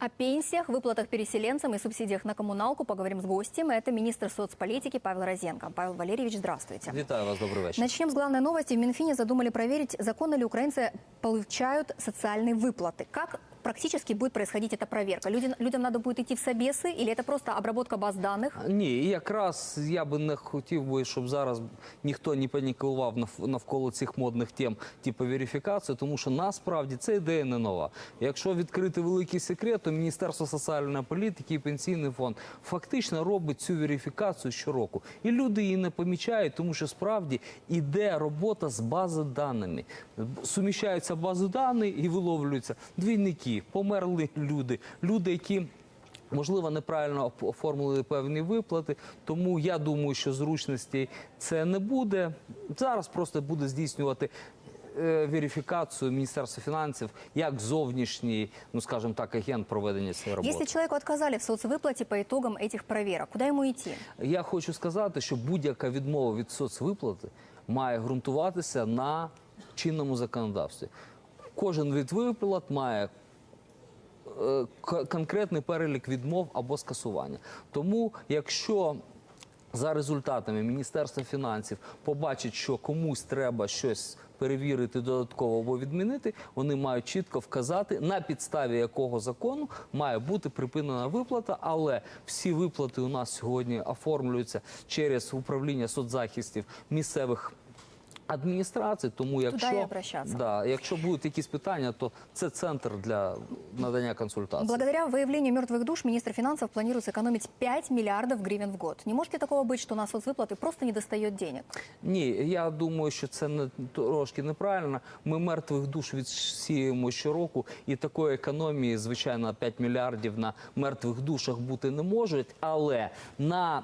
О пенсиях, выплатах переселенцам и субсидиях на коммуналку поговорим с гостем. Это министр соцполитики Павел Розенко. Павел Валерьевич, здравствуйте. Вітаю вас, добрий вечір. Начнем с главной новости. В Минфине задумали проверить, законно ли украинцы получают социальные выплаты. Как практически будет происходить эта проверка? Люди, людям надо будет идти в собесы или это просто обработка баз данных? Ні, і якраз я би не хотів би, щоб зараз ніхто не панікував нав- навколо цих модних тем, типу верифікації, тому що насправді це ідея не нова. Якщо відкрити великий секрет, то Міністерство соціальної політики і пенсійний фонд фактично робить цю верифікацію щороку. І люди її не помічають, тому що справді іде робота з бази даними. Суміщаються бази даних і виловлюються двійники, померли люди, люди, які. Можливо, неправильно оформили певні виплати, тому я думаю, що зручностей це не буде. Зараз просто буде здійснювати е, верифікацію Міністерства фінансів як зовнішній, ну скажімо так, агент проведення цієї роботи. Если человеку отказали в соцвыплате по итогам этих проверок, куда ему идти? Я хочу сказати, що будь-яка відмова від соцвиплати має ґрунтуватися на чинному законодавстві. Кожен від виплат має конкретний перелік відмов або скасування. Тому, якщо за результатами Міністерства фінансів побачить, що комусь треба щось перевірити додатково або відмінити, вони мають чітко вказати, на підставі якого закону має бути припинена виплата. Але всі виплати у нас сьогодні оформлюються через управління соцзахистів місцевих Адміністрації, тому якщо, і обращатися. да, якщо будуть якісь питання, то це центр для надання консультацій. Благодаря выявлению мертвых душ министр финансов планирует сэкономить 5 миллиардов гривен в год. Не может ли такого быть, что на соцвыплаты просто не достает денег? Ні, я думаю, що це не трошки неправильно. Ми мертвих душ відсіємо щороку, і такої економії, звичайно, 5 мільярдів на мертвих душах бути не можуть, але на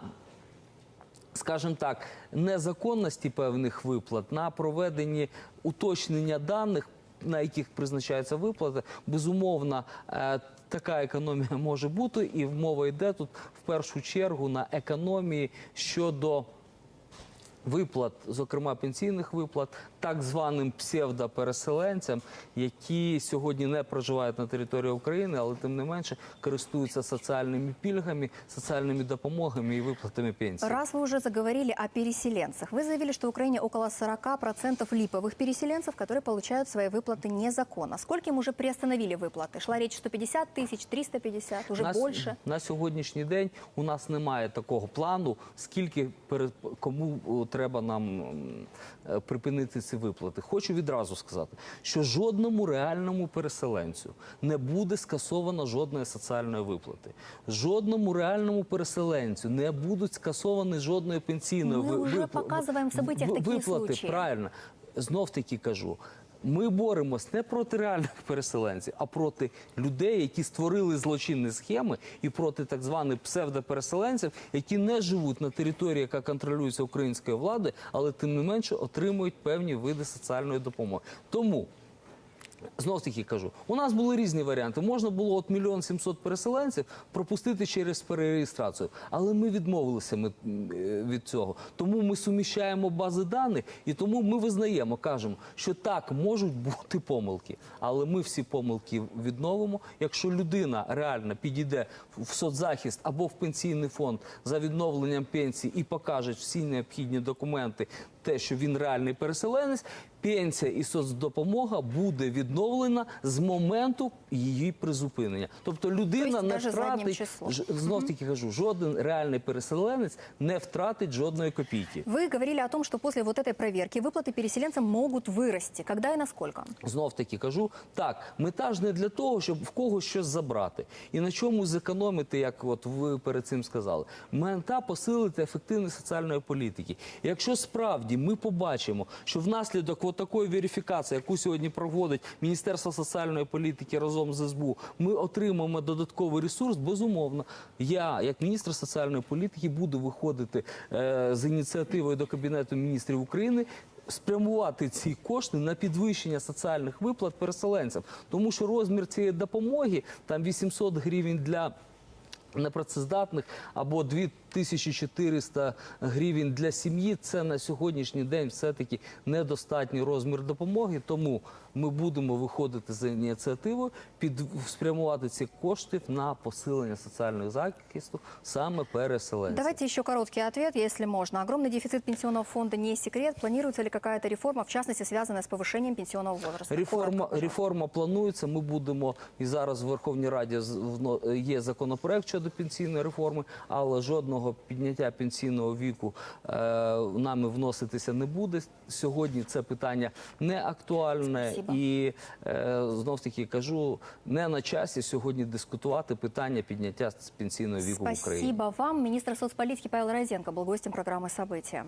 Скажімо так, незаконності певних виплат на проведенні уточнення даних, на яких призначаються виплати, безумовно, е, така економія може бути, і мова йде тут в першу чергу на економії щодо виплат, зокрема пенсійних виплат, так званим псевдопереселенцям, які сьогодні не проживають на території України, але тим не менше користуються соціальними пільгами, соціальними допомогами і виплатами пенсій. Раз вы уже заговорили о переселенцах, вы заявили, что в Украине около 40% липовых переселенцев, которые получают свои выплаты незаконно. Скольким уже приостановили выплаты? Шла речь 150 тысяч, 350, уже на, с- больше? на сьогоднішній день у нас немає такого плану, скільки перед кому о, треба нам м, е, припинити ці виплати. Хочу відразу сказати, що жодному реальному переселенцю не буде скасовано жодної соціальної виплати. Жодному реальному переселенцю не будуть скасовані жодної пенсійної Мы ви- уже вип- показываем в событиях ви- такие виплати. случаи. Правильно, знов таки кажу. Ми боремось не проти реальних переселенців, а проти людей, які створили злочинні схеми, і проти так званих псевдопереселенців, які не живуть на території, яка контролюється українською владою, але тим не менше отримують певні види соціальної допомоги. Тому Знов таки кажу, у нас були різні варіанти. Можна було от мільйон сімсот переселенців пропустити через перереєстрацію, але ми відмовилися ми, е, від цього. Тому ми суміщаємо бази даних, і тому ми визнаємо, кажемо, що так можуть бути помилки, але ми всі помилки відновимо. Якщо людина реально підійде в соцзахист або в пенсійний фонд за відновленням пенсії і покаже всі необхідні документи, те, що він реальний переселенець, пенсія і соцдопомога буде відновлена з моменту її призупинення. Тобто людина Тобто не даже заднім втратить числом. ж- знов таки кажу, жоден реальний переселенець не втратить жодної копійки. Вы говорили о том, что после вот этой проверки выплаты переселенцам могут вырасти. Когда и насколько? Знов таки кажу, так, мета ж не для того, щоб в когось щось забрати і на чомусь зекономити, як от ви перед цим сказали. Мета посилити ефективність соціальної політики. І Якщо справді ми побачимо, що внаслідок от такої верифікації, яку сьогодні проводить Міністерство соціальної політики разом з СБУ, ми отримаємо додатковий ресурс, безумовно, я, як міністр соціальної політики, буду виходити е, з ініціативою до Кабінету міністрів України спрямувати ці кошти на підвищення соціальних виплат переселенцям, тому що розмір цієї допомоги там 800 гривень для непрацездатних або 2 1400 гривень для сім'ї це на сьогоднішній день все-таки недостатній розмір допомоги. Тому ми будемо виходити за ініціативою під спрямувати ці кошти на посилення соціального захисту саме переселенців. Давайте еще короткий ответ, если можно. Огромный дефицит пенсионного фонда не секрет. Планируется ли какая-то реформа, в частности, связанная с повышением пенсионного возраста? Реформа, реформа планується. Ми будемо і зараз в Верховній Раді з- є законопроект щодо пенсійної реформи, але жодного підняття пенсійного віку е, нами вноситися не буде. Сьогодні це питання не актуальне Спасибо. і е, знов таки кажу, не на часі сьогодні дискутувати питання підняття з пенсійного віку в Україні. Спасибо вам. Министр соцполитики Павел Розенко был гостем программы «События».